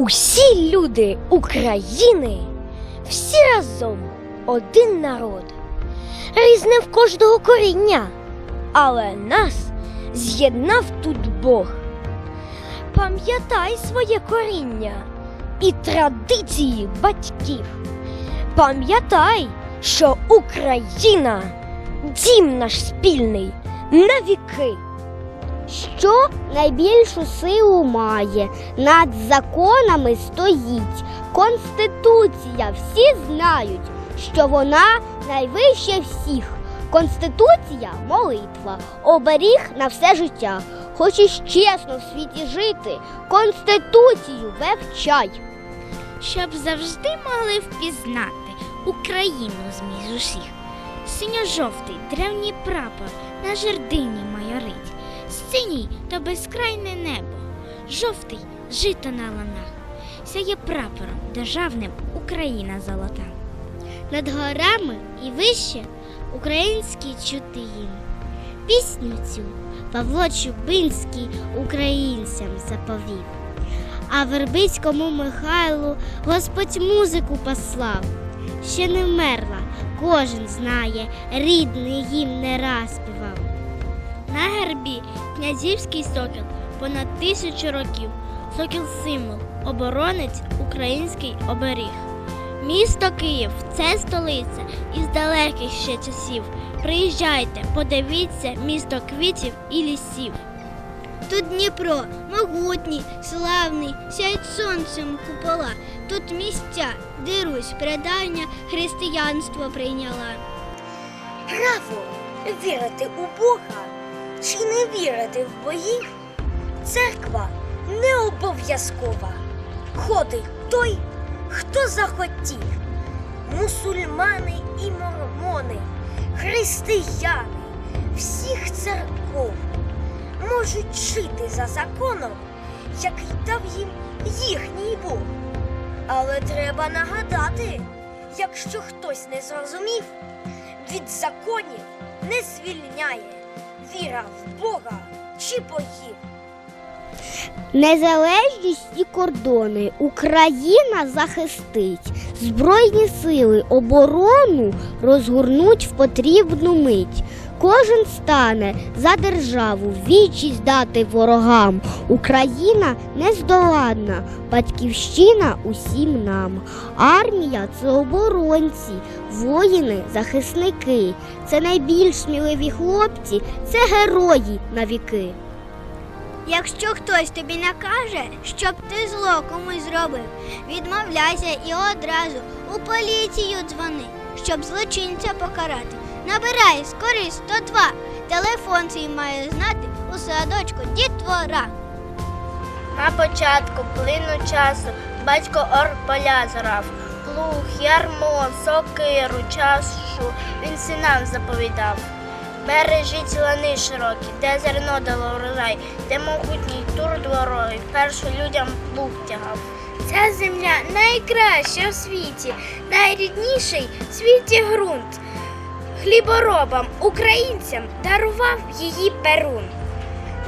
Усі люди України, всі разом один народ, різне в кожного коріння, але нас з'єднав тут Бог. Пам'ятай своє коріння і традиції батьків. Пам'ятай, що Україна дім наш спільний на віки. Що найбільшу силу має, над законами стоїть. Конституція всі знають, що вона найвища всіх. Конституція молитва, оберіг на все життя. Хочеш чесно в світі жити, Конституцію вивчай. щоб завжди могли впізнати Україну зміж усіх. Синьо-жовтий древній прапор на жердині майорить, синій то безкрайне небо, жовтий жито на ланах, сяє прапором державним Україна золота. Над горами і вище український чути їм. Пісню цю Павло Чубинський українцям заповів. А Вербицькому Михайлу Господь музику послав. Ще не вмерла, кожен знає, рідний їм не раз співав. На гербі князівський сокіл понад тисячу років. Сокіл символ, оборонець, український оберіг. Місто Київ це столиця із далеких ще часів. Приїжджайте, подивіться місто квітів і лісів. Тут Дніпро, могутній, славний, сяють сонцем купола. Тут місця, де Русь предання християнство прийняла. Право вірити у Бога чи не вірити в богів? Церква не обов'язкова. Ходить той, хто захотів. Мусульмани і мормони, християни всіх церков можуть жити за законом, який дав їм їхній Бог. Але треба нагадати, якщо хтось не зрозумів, від законів не звільняє віра в Бога чи богів. Незалежність і кордони Україна захистить. Збройні сили оборону розгорнуть в потрібну мить. Кожен стане за державу вічість дати ворогам. Україна нездоладна, батьківщина усім нам. Армія це оборонці, воїни, захисники. Це найбільш сміливі хлопці, це герої на віки. Якщо хтось тобі накаже, щоб ти зло комусь зробив, відмовляйся і одразу у поліцію дзвони, щоб злочинця покарати. Набирай скорість 102. Телефон свій має знати у садочку дітвора. На початку плину часу батько ор поля зорав, плуг, ярмо, сокиру, чашу він синам заповідав. Бережіть лани широкі, де зерно дало врожай, де могутній тур дворою, першу людям плуг тягав. Ця земля найкраща в світі, найрідніший в світі ґрунт. Хліборобам, українцям дарував її перун.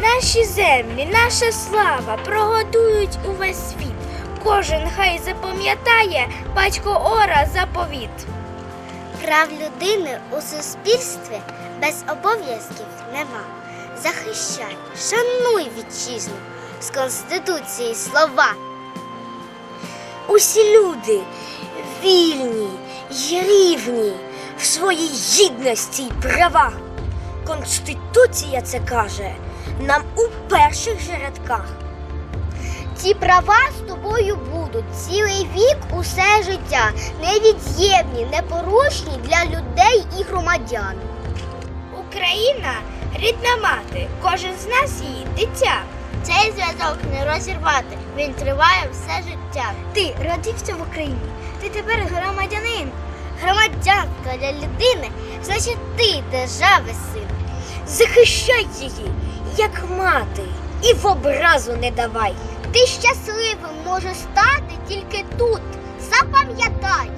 Наші землі, наша слава прогодують увесь світ. Кожен хай запам'ятає батько Ора заповіт. Прав людини у суспільстві без обов'язків нема. Захищай, шануй вітчизну з Конституції слова. Усі люди вільні й рівні своїй гідності й правах. Конституція це каже нам у перших же рядках. Ці права з тобою будуть цілий вік, усе життя, невід'ємні, непорушні для людей і громадян. Україна рідна мати, кожен з нас її дитя. Цей зв'язок не розірвати, він триває все життя. Ти родився в Україні, ти тепер громадянин. Громадянка для людини, значить ти держави син. Захищай її, як мати, і в образу не давай. Ти щасливим можеш стати тільки тут. Запам'ятай.